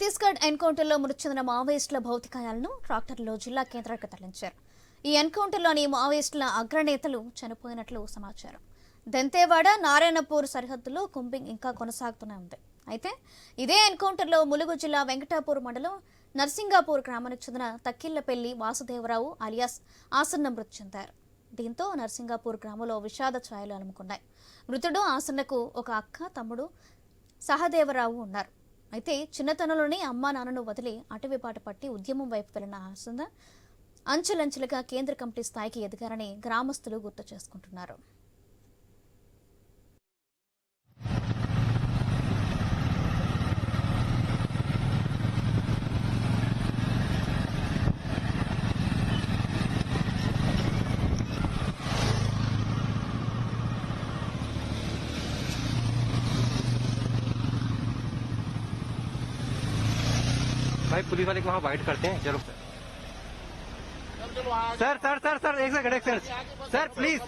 ఛత్తీస్గఢ్ ఎన్కౌంటర్లో మృతి చెందిన మావోయిస్టుల భౌతికాయాలను ట్రాక్టర్లో జిల్లా కేంద్రానికి తరలించారు. ఈ ఎన్కౌంటర్లోని మావోయిస్టుల అగ్రనేతలు చనిపోయినట్లు సమాచారం. దెంతేవాడ నారాయణపూర్ సరిహద్దులో కుంబింగ్ ఇంకా కొనసాగుతూనే ఉంది. అయితే ఇదే ఎన్కౌంటర్లో ములుగు జిల్లా వెంకటాపూర్ మండలం నర్సింగాపూర్ గ్రామానికి చెందిన తక్కిళ్ళపల్లి వాసుదేవరావు అలియాస్ ఆసన్న మృతి చెందారు. దీంతో నర్సింగాపూర్ గ్రామంలో విషాద ఛాయలు అలుముకున్నాయి. మృతుడు ఆసన్నకు ఒక అక్క తమ్ముడు సహదేవరావు ఉన్నారు. అయితే చిన్నతనంలోనే అమ్మా నాన్నను వదిలి అటవీపాట పట్టి ఉద్యమం వైపు వెళ్ళిన ఆసన్న అంచెలంచెలుగా కేంద్ర కమిటీ స్థాయికి ఎదిగారని గ్రామస్తులు గుర్తు చేసుకుంటున్నారు. भाई पुलिस वाले को वहाँ वाइट करते हैं चलो। सर सर सर सर एक सेकंड एक सेकंड सर प्लीज़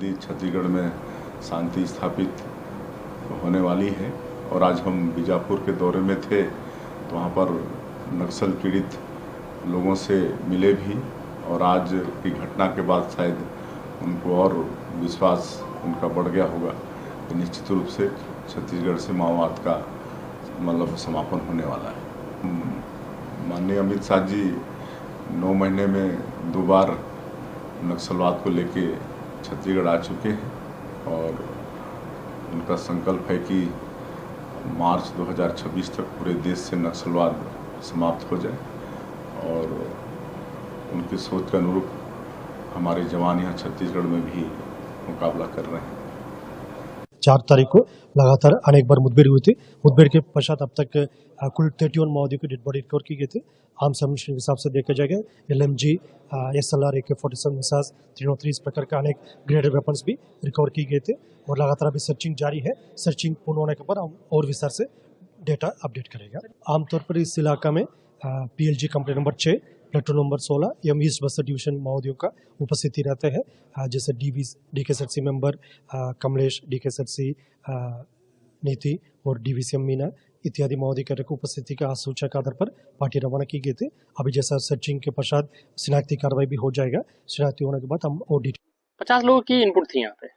जल्दी छत्तीसगढ़ में शांति स्थापित होने वाली है और आज हम बीजापुर के दौरे में थे तो वहाँ पर नक्सल पीड़ित लोगों से मिले भी और आज की घटना के बाद शायद उनको और विश्वास उनका बढ़ गया होगा। कि निश्चित रूप से छत्तीसगढ़ से माओवाद का मतलब समापन होने वाला है। माननीय अमित शाह जी, नौ महीने में दो बार नक्सलवाद को लेके छत्तीसगढ़ आ चुके हैं और उनका संकल्प है कि मार्च 2026 तक पूरे देश से नक्सलवाद समाप्त हो जाए और उनकी सोच के अनुरूप हमारे जवान यहाँ छत्तीसगढ़ में भी मुकाबला कर रहे हैं। चार तारीख को लगातार अनेक बार मुठभेड़ हुई थी। मुठभेड़ के पश्चात अब तक कुल थर्टी वन माओवादी की डेड बॉडी रिकवर की गई थी। आम सबमिशन के हिसाब से देखा जाएगा L M G S L R A K forty seven massage three three इस प्रकार के अनेक ग्रेनेड वेपन्स भी रिकवर किए गए थे और लगातार अभी सर्चिंग जारी है। सर्चिंग पूर्ण होने के बाद हम और विस्तार से डेटा अपडेट करेगा। आमतौर पर इस इलाका में P L G company number छः प्लेटून नंबर सोलह एम ईस्ट बस्तर डिवीज़न माओवादियों का उपस्थिति रहते हैं। जैसे D B D K C member अ, Kamlesh D K C Niti और D V C M Meena इत्यादि माओवादी कैडर की उपस्थिति का सूचना के आधार पर पार्टी रवाना की गई थी। अभी जैसा सर्चिंग के पश्चात शिनाख्ती कार्रवाई भी हो जाएगा। शिनाख्ती होने के बाद हम और डिटेल पचास लोगों की इनपुट थी यहाँ पे।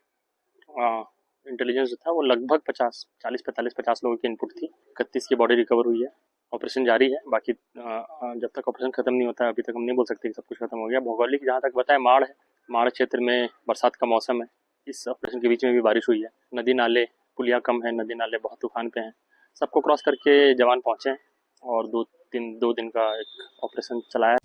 इंटेलिजेंस जो था वो लगभग पचास चालीस पैंतालीस पचास लोगों की इनपुट थी। इकतीस की बॉडी रिकवर हुई है। ऑपरेशन जारी है बाकी अ, अ, जब तक ऑपरेशन खत्म नहीं होता है अभी तक हम नहीं बोल सकते कि सब कुछ खत्म हो गया भौगोलिक जहाँ तक बताया माड़ है माड़ क्षेत्र में बरसात का मौसम है इस ऑपरेशन के बीच में भी बारिश हुई है नदी नाले पुलिया कम है नदी नाले बहुत तूफान पे हैं सबको क्रॉस करके जवान पहुँचे हैं और दो दिन दो दिन का एक ऑपरेशन चलाया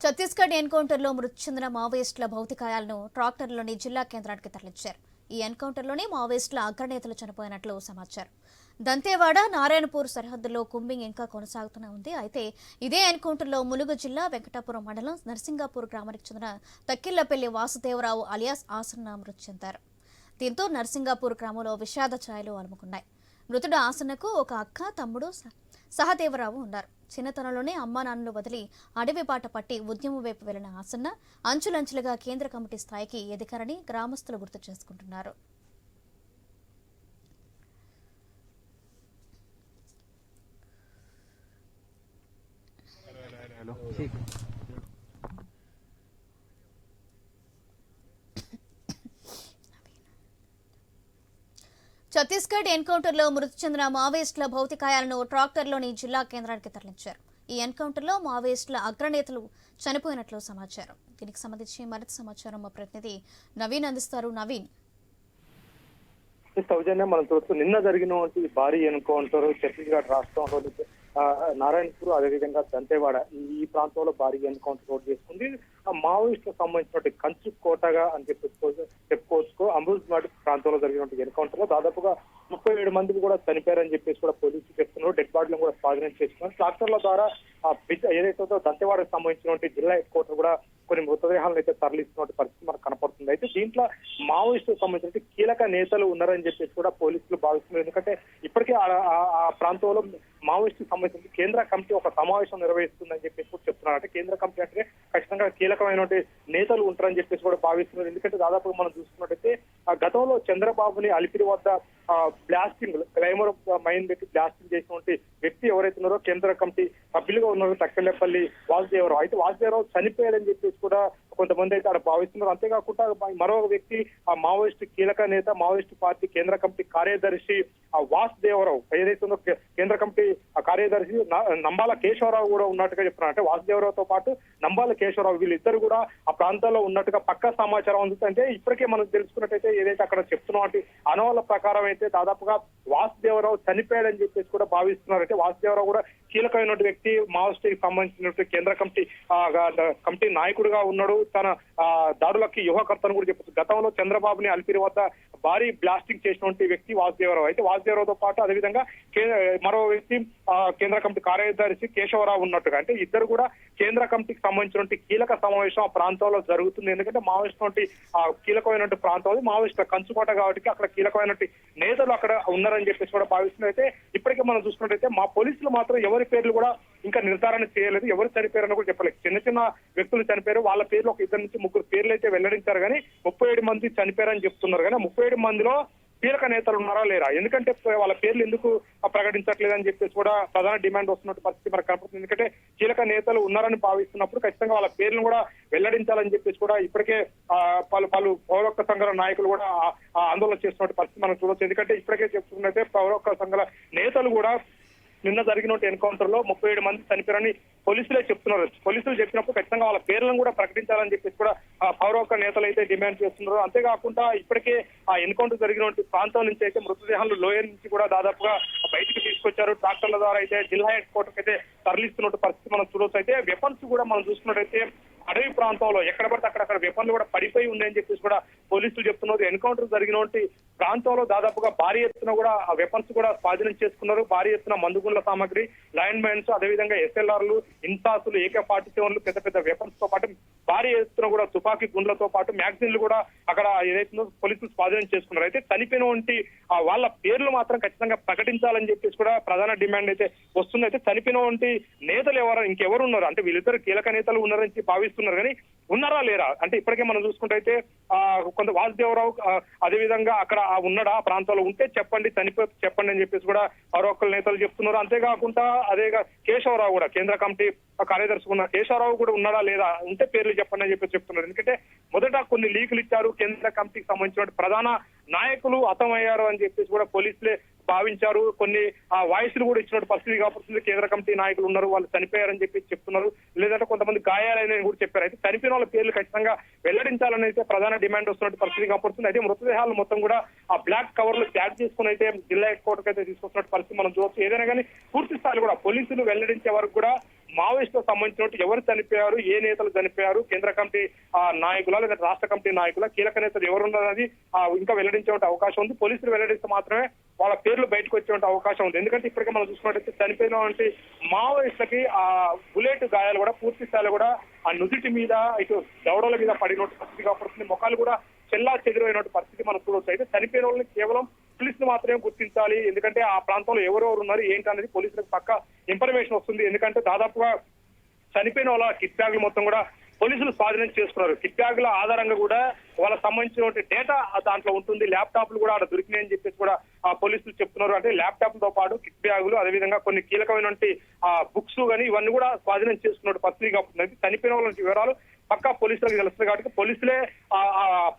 ఛత్తీస్గఢ్ ఎన్కౌంటర్లో మృతి చెందిన మావోయిస్టుల భౌతికాయాలను ట్రాక్టర్లోని జిల్లా కేంద్రానికి తరలించారు ఈ ఎన్కౌంటర్లోనే మావోయిస్టుల అగ్రనేతలు చనిపోయినట్లు సమాచారం దంతేవాడ నారాయణపూర్ సరిహద్దులో కుంబింగ్ ఇంకా కొనసాగుతూనే ఉంది. అయితే ఇదే ఎన్కౌంటర్లో ములుగు జిల్లా వెంకటాపురం మండలం నర్సింగాపూర్ గ్రామానికి చెందిన తక్కిళ్ళపల్లి వాసుదేవరావు అలియాస్ ఆసన్న మృతి చెందారు. దీంతో నర్సింగాపూర్ గ్రామంలో విషాద ఛాయలు అలుముకున్నాయి. మృతుడు ఆసన్నకు ఒక అక్క తమ్ముడు సహదేవరావు ఉన్నారు. చిన్నతనంలోనే అమ్మా నాన్నలు వదిలి అడవి బాట పట్టి ఉద్యమం వైపు వెళ్ళిన ఆసన్న అంచులంచులుగా కేంద్ర కమిటీ స్థాయికి ఎదిగారని గ్రామస్తులు గుర్తు చేసుకుంటున్నారు. ఛత్తీస్గఢ్ ఎన్కౌంటర్లో మృతి చెందిన మావోయిస్టుల భౌతికాయాలను ట్రాక్టర్లోని జిల్లా కేంద్రానికి తరలించారు. ఈ ఎన్కౌంటర్లో మావోయిస్టుల అగ్రనేతలు చనిపోయినట్లు సమాచారం. దీనికి సంబంధించి మరింత సమాచారం మా ప్రతినిధి నవీన్ అందిస్తారు. నవీన్. సౌజన్యం మనం చూస్తూ నిన్న జరిగినటువంటి భారీ ఎన్కౌంటర్ ఛత్తీస్గఢ్ రాష్ట్రంలోని ఆ, నారాయణపూర్ అదేవిధంగా దంతేవాడ ఈ- ఈ ప్రాంతంలో భారీ ఎన్కౌంటర్ చోటు చేసుకుంది. ఆ మావోయిస్టులకు సంబంధించినటువంటి కంచు కోటగా అని చెప్పి చెప్పుకోవచ్చు చెప్పుకోవచ్చు అమృత్ ప్రాంతంలో జరిగినటువంటి ఎన్కౌంటర్లో దాదాపుగా ముప్పై ఏడు మందికి కూడా చనిపోయారని చెప్పేసి కూడా పోలీసులు చెప్తున్నారు. డెడ్ బాడీలను కూడా స్వాధీనం చేసుకున్నారు. ట్రాక్టర్ల ద్వారా ఏదైతే ఉందో దంతెవాడకు సంబంధించినటువంటి జిల్లా హెడ్ క్వార్టర్ కూడా కొన్ని మృతదేహాలను అయితే తరలిస్తున్నటువంటి పరిస్థితి మనకు కనపడుతుంది. అయితే దీంట్లో మావోయిస్టులకు సంబంధించిన కీలక నేతలు ఉన్నారని చెప్పేసి కూడా పోలీసులు భావిస్తున్నారు. ఎందుకంటే ఇప్పటికే ఆ- ఆ- ప్రాంతంలో మావోయిస్టుకు సంబంధించిన కేంద్ర కమిటీ ఒక సమావేశం నిర్వహిస్తుందని చెప్పేసి కూడా చెప్తున్నారు. అంటే కేంద్ర కమిటీ అంటే ఖచ్చితంగా కీలకమైనటువంటి నేతలు ఉంటారని చెప్పేసి కూడా భావిస్తున్నారు. ఎందుకంటే దాదాపుగా మనం చూసుకున్నట్టయితే ఆ గతంలో చంద్రబాబుని అలిపిరి వద్ద బ్లాస్టింగ్ క్లైమర్ మైన్ పెట్టి బ్లాస్టింగ్ చేసినటువంటి వ్యక్తి ఎవరైతే ఉన్నారో కేంద్ర కమిటీ సభ్యులుగా ఉన్నారో తక్కలేపల్లి వాసుదేవరావు. అయితే వాసుదేవరావు చనిపోయాడని చెప్పేసి కూడా కొంతమంది అయితే అక్కడ భావిస్తున్నారు. అంతేకాకుండా మరో వ్యక్తి ఆ మావోయిస్ట్ కీలక నేత మావోయిస్ట్ పార్టీ కేంద్ర కమిటీ కార్యదర్శి ఆ వాసుదేవరావు ఏదైతే ఉందో కేంద్ర కమిటీ ఆ కార్యదర్శి నంబాల కేశవరావు కూడా ఉన్నట్టుగా చెప్తున్నారు. అంటే వాసుదేవరావుతో పాటు నంబాల కేశవరావు వీళ్ళిద్దరు కూడా ఆ ప్రాంతాల్లో ఉన్నట్టుగా పక్క సమాచారం అందుతుంది ఇప్పటికే మనం తెలుసుకున్నట్టయితే ఏదైతే అక్కడ చెప్తున్నాం అంటే ప్రకారం అయితే దాదాపుగా వాసుదేవరావు చనిపోయాడని చెప్పేసి కూడా భావిస్తున్నారు. అంటే వాసుదేవరావు కూడా కీలకమైనటువంటి వ్యక్తి మావోస్టీకి కి సంబంధించినటువంటి కేంద్ర కమిటీ కమిటీ నాయకుడిగా ఉన్నాడు. తన ఆ, దాడులకి యువకర్తను కూడా చెప్పచ్చు. గతంలో చంద్రబాబుని అల్పిరి వద్ద భారీ బ్లాస్టింగ్ చేసినటువంటి వ్యక్తి వాసుదేవరావు. అయితే వాసుదేవరావుతో పాటు అదేవిధంగా కే- మరో వ్యక్తి ఆ, కేంద్ర కమిటీ కార్యదర్శి కేశవరావు ఉన్నట్టుగా. అంటే ఇద్దరు కూడా కేంద్ర కమిటీకి సంబంధించినటువంటి కీలక సమావేశం ఆ ప్రాంతంలో జరుగుతుంది. ఎందుకంటే మావోయిస్ట్ ఆ కీలకమైనటువంటి ప్రాంతం అది. మావోయిస్టుల కంచుకోట కాబట్టి అక్కడ కీలకమైనటువంటి నేతలు అక్కడ ఉన్నారని చెప్పేసి కూడా భావిస్తున్నారు. అయితే ఇప్పటికే మనం చూసుకున్నట్టయితే మా పోలీసులు మాత్రం ఎవరి పేర్లు కూడా ఇంకా నిర్ధారణ చేయలేదు. ఎవరు చనిపోయారని కూడా చెప్పలేదు. చిన్న చిన్న వ్యక్తులు చనిపోయారు. వాళ్ళ పేర్లు ఒక ఇద్దరు నుంచి ముగ్గురు పేర్లు అయితే వెల్లడించారు కానీ ముప్పై ఏడు మంది చనిపోయారని చెప్తున్నారు. కానీ ముప్పై ఏడు మందిలో కీలక నేతలు ఉన్నారా లేరా? ఎందుకంటే వాళ్ళ పేర్లు ఎందుకు ప్రకటించట్లేదు అని చెప్పేసి కూడా ప్రధాన డిమాండ్ వస్తున్నట్టు పరిస్థితి మనకు కనపడుతుంది. ఎందుకంటే కీలక నేతలు ఉన్నారని భావిస్తున్నప్పుడు ఖచ్చితంగా వాళ్ళ పేర్లను కూడా వెల్లడించాలని చెప్పేసి కూడా ఇప్పటికే ఆ, పలు పలు పౌరొక్క సంఘాల నాయకులు కూడా ఆందోళన చేస్తున్నట్టు పరిస్థితి మనం చూడొచ్చు. ఎందుకంటే ఇప్పటికే చెప్తున్నట్టే పౌరొక్క సంఘాల నేతలు కూడా నిన్న జరిగిన ఎన్కౌంటర్లో ముప్పై ఏడు మంది చనిపోయారని పోలీసులే చెప్తున్నారు. పోలీసులు చెప్పినప్పుడు ఖచ్చితంగా వాళ్ళ పేర్లను కూడా ప్రకటించాలని చెప్పేసి కూడా పౌరవక నేతలు అయితే డిమాండ్ చేస్తున్నారు. అంతేకాకుండా ఇప్పటికే ఆ ఎన్కౌంటర్ జరిగినటువంటి ప్రాంతం నుంచి అయితే మృతదేహాలు లోయర్ నుంచి కూడా దాదాపుగా బయటికి తీసుకొచ్చారు. ట్రాక్టర్ల ద్వారా అయితే జిల్లా హెడ్ క్వార్టర్ అయితే తరలిస్తున్నట్టు పరిస్థితి మనం చూడొచ్చు. అయితే వెపన్స్ కూడా మనం చూసుకున్నట్టయితే అడవి ప్రాంతంలో ఎక్కడ పడితే అక్కడ అక్కడ వెపన్లు కూడా పడిపోయి ఉన్నాయని చెప్పేసి కూడా పోలీసులు చెప్తున్నారు. ఎన్కౌంటర్ జరిగినటువంటి ప్రాంతంలో దాదాపుగా భారీ ఎత్తున కూడా ఆ వెపన్స్ కూడా స్వాధీనం చేసుకున్నారు. భారీ ఎత్తున మందుగుండ్ల సామాగ్రి లైన్ మ్యాన్స్ అదేవిధంగా ఎస్ఎల్ఆర్లు ఇన్సాసులు ఏకే ఫార్టీ సెవెన్లు పెద్ద పెద్ద వెపన్స్తో పాటు భారీ ఎత్తున కూడా తుపాకీ గుండ్లతో పాటు మ్యాగజైన్లు కూడా అక్కడ ఏదైతుందో పోలీసులు స్వాధీనం చేసుకున్నారు. అయితే చనిపోయినటువంటి ఆ వాళ్ళ పేర్లు మాత్రం ఖచ్చితంగా ప్రకటించాలని చెప్పేసి కూడా ప్రధాన డిమాండ్ అయితే వస్తుంది. అయితే చనిపోయినటువంటి నేతలు ఎవరు ఇంకెవరు ఉన్నారు? అంటే వీళ్ళిద్దరు కీలక నేతలు ఉన్నారని చెప్పి భావిస్తున్నారు కానీ ఉన్నారా లేరా? అంటే ఇప్పటికే మనం చూసుకుంటే అయితే ఆ కొంత వాసుదేవరావు అదే అదేవిధంగా అక్కడ ఆ ఉన్నాడా ఆ ప్రాంతంలో ఉంటే చెప్పండి చనిపో చెప్పండి అని చెప్పేసి కూడా మరొకరు నేతలు చెప్తున్నారు. అంతేకాకుండా అదేగా కేశవరావు కూడా కేంద్ర కమిటీ కార్యదర్శి ఉన్న కేశవరావు కూడా ఉన్నాడా లేదా ఉంటే పేర్లు చెప్పండి అని చెప్పి చెప్తున్నారు. ఎందుకంటే మొదట కొన్ని లీకులు ఇచ్చారు కేంద్ర కమిటీకి సంబంధించిన ప్రధాన నాయకులు అతమయ్యారు అని చెప్పేసి కూడా పోలీసులే భావించారు. కొన్ని ఆ వాయిస్లు కూడా ఇచ్చినట్టు పరిస్థితి కాబట్టి కేంద్ర కమిటీ నాయకులు ఉన్నారు వాళ్ళు చనిపోయారని చెప్పి చెప్తున్నారు. లేదంటే కొంతమంది గాయాలైన కూడా చెప్పారు. అయితే చనిపోయిన వాళ్ళ పేర్లు ఖచ్చితంగా వెల్లడించాలని అయితే ప్రధాన డిమాండ్ వస్తున్నట్టు పరిస్థితి కనపడుతుంది. అయితే మృతదేహాలు మొత్తం కూడా ఆ బ్లాక్ కవర్లో ప్యాక్ చేసుకుని అయితే జిల్లా హెడ్ క్వార్టర్ అయితే తీసుకొస్తున్నట్టు పరిస్థితి మనం చూడవచ్చు ఏదైనా కానీ పూర్తి స్థాయిలో కూడా పోలీసులు వెల్లడించే వరకు కూడా మావోయిస్టులకు సంబంధించినట్టు ఎవరు చనిపోయారు ఏ నేతలు చనిపోయారు కేంద్ర కమిటీ ఆ, నాయకుల లేదా రాష్ట్ర కమిటీ నాయకుల కీలక నేతలు ఎవరు ఉన్నారనేది ఇంకా వెల్లడించే అవకాశం ఉంది. పోలీసులు వెల్లడిస్తే మాత్రమే వాళ్ళ పేర్లు బయటకు వచ్చే అవకాశం ఉంది. ఎందుకంటే ఇప్పటికే మనం చూసుకున్నట్టయితే చనిపోయినటువంటి మావోయిస్టులకి ఆ బుల్లెట్ గాయాలు కూడా పూర్తి స్థాయిలో కూడా ఆ నుదిటి మీద ఇటు దవడల మీద పడినట్టు పరిస్థితి కాబట్టి ముఖాలు కూడా చెల్లా చెదిరైనటువంటి పరిస్థితి మనం చూడవచ్చు అయితే చనిపోయిన వాళ్ళని కేవలం పోలీసులు మాత్రమే గుర్తించాలి. ఎందుకంటే ఆ ప్రాంతంలో ఎవరెవరు ఉన్నారు ఏంటి అనేది పోలీసులకు పక్క ఇన్ఫర్మేషన్ వస్తుంది. ఎందుకంటే దాదాపుగా చనిపోయిన వాళ్ళ కిట్ బ్యాగులు మొత్తం కూడా పోలీసులు స్వాధీనం చేసుకున్నారు. కిట్ బ్యాగుల ఆధారంగా కూడా వాళ్ళకి సంబంధించినటువంటి డేటా దాంట్లో ఉంటుంది. ల్యాప్టాప్లు కూడా అక్కడ దొరికినాయని చెప్పేసి కూడా ఆ పోలీసులు చెప్తున్నారు. అంటే ల్యాప్టాప్తో పాటు కిట్ బ్యాగులు అదేవిధంగా కొన్ని కీలకమైనటువంటి ఆ బుక్స్ కానీ ఇవన్నీ కూడా స్వాధీనం చేసుకున్నట్టు పత్రిక చనిపోయిన వాళ్ళ వివరాలు పక్కా పోలీసులకు తెలుస్తుంది కాబట్టి పోలీసులే ఆ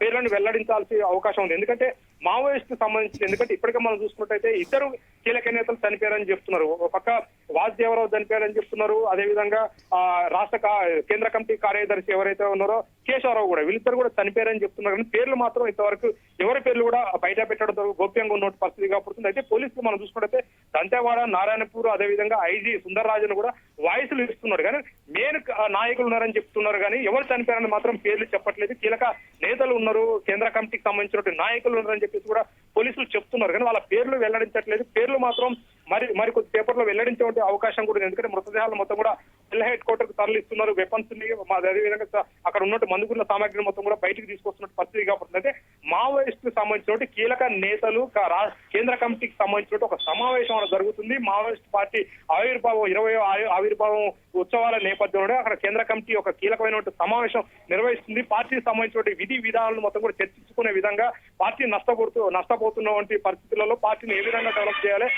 పేర్లను వెల్లడించాల్సిన అవకాశం ఉంది. ఎందుకంటే మావోయిస్ట్ సంబంధించి ఎందుకంటే ఇప్పటికే మనం చూసుకున్నట్టయితే ఇద్దరు కీలక నేతలు చనిపోయారని చెప్తున్నారు. ఒక పక్క వాసుదేవరావు చనిపోయారని చెప్తున్నారు. అదేవిధంగా ఆ రాష్ట్ర కేంద్ర కమిటీ కార్యదర్శి ఎవరైతే ఉన్నారో కేశవరావు కూడా వీళ్ళిద్దరు కూడా చనిపోయారని చెప్తున్నారు. కానీ పేర్లు మాత్రం ఇంతవరకు ఎవరి పేర్లు కూడా బయట పెట్టడం గోప్యంగా ఉన్న పరిస్థితి కాబట్టి అయితే పోలీసులు మనం చూసుకున్నట్టయితే దంతేవాడ నారాయణపూర్ అదేవిధంగా ఐజీ సుందరరాజన్ కూడా వాయిస్లు ఇస్తున్నారు. కానీ మెయిన్ నాయకులు ఉన్నారని చెప్తున్నారు. కానీ ఎవరు చనిపోయారని మాత్రం పేర్లు చెప్పట్లేదు. కీలక నేతలు ఉన్నారు. కేంద్ర కమిటీకి సంబంధించినటువంటి నాయకులు ఉన్నారని చెప్పేసి కూడా పోలీసులు చెప్తున్నారు. కానీ వాళ్ళ పేర్లు వెల్లడించట్లేదు. పేర్లు మాత్రం మరి మరి కొద్ది పేపర్లో వెల్లడించే అవకాశం కూడా ఉంది. ఎందుకంటే మృతదేహాలు మొత్తం కూడా జిల్లా హెడ్ క్వార్టర్కు తరలిస్తున్నారు. వెపన్స్ని మా అదేవిధంగా అక్కడ ఉన్నట్టు మందుకున్న సామాగ్రిని మొత్తం కూడా బయటికి తీసుకొస్తున్న పరిస్థితి కాబట్టి అయితే మావోయిస్టు సంబంధించిన కీలక నేతలు కేంద్ర కమిటీకి సంబంధించిన ఒక సమావేశం జరుగుతుంది. మావోయిస్ట్ పార్టీ ఆవిర్భావం ఇరవై ఆవిర్భావం ఉత్సవాల నేపథ్యంలో అక్కడ కేంద్ర కమిటీ ఒక కీలకమైన సమావేశం నిర్వహిస్తుంది. పార్టీకి సంబంధించిన విధి విధానాలను మొత్తం కూడా చర్చించుకునే విధంగా పార్టీ నష్టపోతూ నష్టపోతున్నటువంటి పరిస్థితులలో పార్టీని ఏ విధంగా డెవలప్ చేయాలి?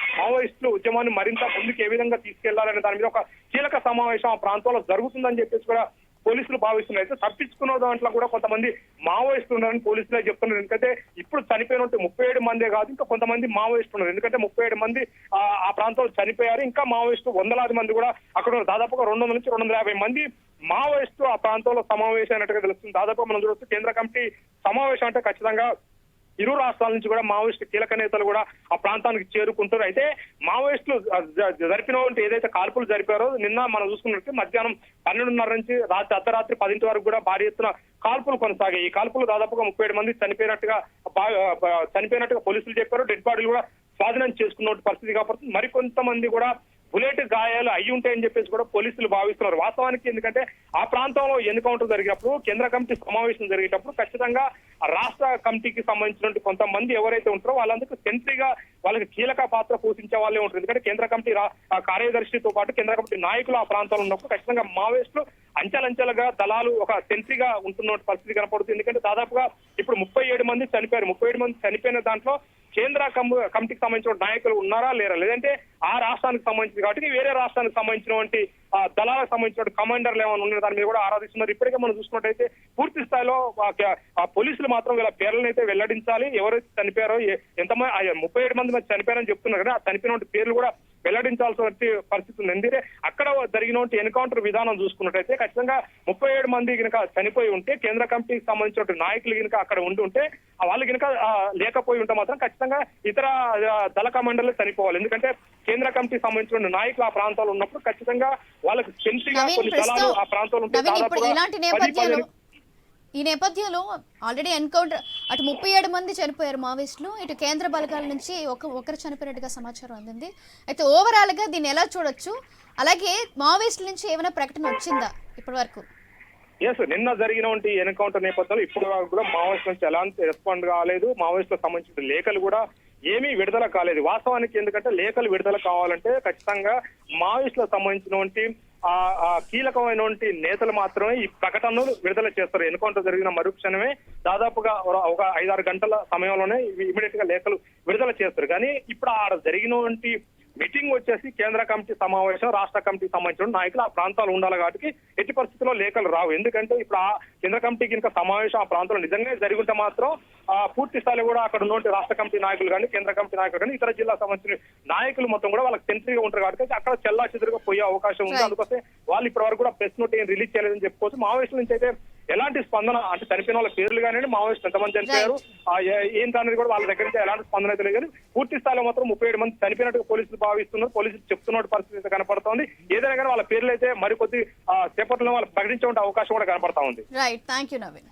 రైతులు ఉద్యమాన్ని మరింత ముందుకు ఏ విధంగా తీసుకెళ్ళాలనే దాని మీద ఒక కీలక సమావేశం ఆ ప్రాంతంలో జరుగుతుందని చెప్పేసి కూడా పోలీసులు భావిస్తున్నారు. అయితే తప్పించుకున్న దాంట్లో కూడా కొంతమంది మావోయిస్టులు ఉన్నారని పోలీసులే చెప్తున్నారు. ఎందుకంటే ఇప్పుడు చనిపోయినట్టు ముప్పై ఏడు మందే కాదు ఇంకా కొంతమంది మావోయిస్టులు ఉన్నారు. ఎందుకంటే ముప్పై ఏడు మంది ఆ ప్రాంతంలో చనిపోయారు. ఇంకా మావోయిస్టు వందలాది మంది కూడా అక్కడ దాదాపుగా రెండు వందల నుంచి రెండు వందల యాభై మంది మావోయిస్టు ఆ ప్రాంతంలో సమావేశం అయినట్టుగా తెలుస్తుంది. దాదాపు మనం చూడవచ్చు కేంద్ర కమిటీ సమావేశం అంటే ఖచ్చితంగా ఇరు రాష్ట్రాల నుంచి కూడా మావోయిస్టు కీలక నేతలు కూడా ఆ ప్రాంతానికి చేరుకుంటారు. అయితే మావోయిస్టులు జరిపినటువంటి ఏదైతే కాల్పులు జరిపారో నిన్న మనం చూసుకున్నట్టు మధ్యాహ్నం పన్నెండున్నర నుంచి రాత్రి అర్ధరాత్రి పదింటి వరకు కూడా భారీ ఎత్తున కాల్పులు కొనసాగాయి. ఈ కాల్పులు దాదాపుగా ముప్పై ఏడు మంది చనిపోయినట్టుగా చనిపోయినట్టుగా పోలీసులు చెప్పారు. డెడ్ బాడీలు కూడా స్వాధీనం చేసుకున్న పరిస్థితి కాబట్టి మరికొంతమంది కూడా బుల్లెట్ గాయాలు అయి ఉంటాయని చెప్పేసి కూడా పోలీసులు భావిస్తున్నారు. వాస్తవానికి ఎందుకంటే ఆ ప్రాంతంలో ఎన్కౌంటర్ జరిగినప్పుడు కేంద్ర కమిటీ సమావేశం జరిగేటప్పుడు ఖచ్చితంగా రాష్ట్ర కమిటీకి సంబంధించినటువంటి కొంతమంది ఎవరైతే ఉంటారో వాళ్ళందరికీ సెంట్రీగా వాళ్ళకి కీలక పాత్ర పోషించే వాళ్ళే ఉంటారు. ఎందుకంటే కేంద్ర కమిటీ కార్యదర్శితో పాటు కేంద్ర కమిటీ నాయకులు ఆ ప్రాంతంలో ఉన్నప్పుడు ఖచ్చితంగా మావోయిస్టులు అంచెలంచెలుగా దళాలు ఒక సెంట్రీగా ఉంటున్న పరిస్థితి కనపడుతుంది. ఎందుకంటే దాదాపుగా ఇప్పుడు ముప్పై ఏడు మంది చనిపోయారు. ముప్పై ఏడు మంది చనిపోయిన దాంట్లో కేంద్ర కమిటీకి సంబంధించిన నాయకులు ఉన్నారా లేరా? లేదంటే ఆ రాష్ట్రానికి సంబంధించింది కాబట్టి వేరే రాష్ట్రానికి సంబంధించినటువంటి దళాలకు సంబంధించిన కమాండర్లు ఏమైనా ఉన్న దాని మీద కూడా ఆరాధిస్తున్నారు. ఇప్పటికే మనం చూసుకున్నట్టయితే పూర్తి స్థాయిలో ఆ పోలీసులు మాత్రం వీళ్ళ పేర్లను అయితే వెల్లడించాలి. ఎవరైతే చనిపోయారో ఎంతమంది ముప్పై ఏడు మంది మంది చనిపోయారని చెప్తున్నారు కదా ఆ చనిపోయిన పేర్లు కూడా వెల్లడించాల్సిన పరిస్థితి ఉంది. ఎందుకంటే అక్కడ జరిగినటువంటి ఎన్కౌంటర్ విధానం చూసుకున్నట్టయితే ఖచ్చితంగా ముప్పై ఏడు మంది కనుక చనిపోయి ఉంటే కేంద్ర కమిటీకి సంబంధించిన నాయకులు కనుక అక్కడ ఉండి ఉంటే ఆ వాళ్ళు కనుక లేకపోయి ఉంటే మాత్రం ఖచ్చితంగా ఇతర దళ కమాండర్లు చనిపోవాలి. ఎందుకంటే కేంద్ర కమిటీకి సంబంధించిన నాయకులు ఆ ప్రాంతాల్లో ఉన్నప్పుడు ఖచ్చితంగా వాళ్ళకి నవీన్ కొన్ని దళాలు ఆ ప్రాంతాల్లో ఉంటే దాదాపుగా ఈ నేపథ్యంలో ఆల్రెడీ ఎన్కౌంటర్ అటు ముప్పై ఏడు మంది చనిపోయారు మావోయిస్టులు. ఇటు కేంద్ర బలగాల నుంచి ఒక ఒకరు చనిపోయినట్టుగా సమాచారం అందింది. అయితే ఓవరాల్గా దీన్ని ఎలా చూడొచ్చు? అలాగే మావోయిస్టుల నుంచి ఏమైనా ప్రకటన వచ్చిందా ఇప్పటి వరకు ఎస్ నిన్న జరిగినటువంటి ఎన్కౌంటర్ నేపథ్యంలో ఇప్పటి వరకు కూడా మావోయిస్ట్ నుంచి ఎలాంటి రెస్పాండ్ కాలేదు. మావోయిస్టులకు సంబంధించిన లేఖలు కూడా ఏమీ విడుదల కాలేదు. వాస్తవానికి ఎందుకంటే లేఖలు విడుదల కావాలంటే ఖచ్చితంగా మావోయిస్టులకు సంబంధించినటువంటి కీలకమైనటువంటి నేతలు మాత్రమే ఈ ప్రకటనలు విడుదల చేస్తారు. ఎన్కౌంటర్ జరిగిన మరుక్షణమే దాదాపుగా ఒక- ఒక ఐదారు గంటల సమయంలోనే ఇమీడియట్గా లేఖలు విడుదల చేస్తారు. కానీ ఇప్పుడు ఆడ జరిగినటువంటి మీటింగ్ వచ్చేసి కేంద్ర కమిటీ సమావేశం రాష్ట్ర కమిటీ సంబంధించిన నాయకులు ఆ ప్రాంతాలు ఉండాలి కాబట్టి ఎట్టి పరిస్థితుల్లో లేఖలు రావు. ఎందుకంటే ఇప్పుడు ఆ కేంద్ర కమిటీ కనుక సమావేశం ఆ ప్రాంతంలో నిజంగా జరిగి ఉంటే మాత్రం ఆ పూర్తి స్థాయిలో కూడా అక్కడ ఉన్నటువంటి రాష్ట్ర కమిటీ నాయకులు కానీ కేంద్ర కమిటీ నాయకులు కానీ ఇతర జిల్లా సంబంధించిన నాయకులు మొత్తం కూడా వాళ్ళకి సెంట్రీగా ఉంటారు కాబట్టి అక్కడ చెల్లా చెదురుగా పోయే అవకాశం ఉంది. అందుకోసం వాళ్ళు ఇప్పటి వరకు కూడా ప్రెస్ నోట్ ఏం రిలీజ్ చేయలేదని చెప్పుకోవచ్చు. మావోయిస్టుల నుంచి అయితే ఎలాంటి స్పందన అంటే చనిపోయిన వాళ్ళ పేర్లు కానీ మావోయిస్టులు ఎంతమంది చనిపోయారు ఏంటి అనేది కూడా వాళ్ళ దగ్గర నుంచి ఎలాంటి స్పందన అయితే లేదు. కానీ పూర్తి స్థాయిలో మాత్రం ముప్పై ఏడు మంది చనిపోయినట్టుగా పోలీసులు భావిస్తున్నారు. పోలీసులు చెప్తున్న పరిస్థితి అయితే కనపడుతోంది. ఏదైనా కానీ వాళ్ళ పేర్లు అయితే మరికొద్ది సేపట్లో వాళ్ళు ప్రకటించే అవకాశం కూడా కనపడతా ఉంది. Right thank you Naveen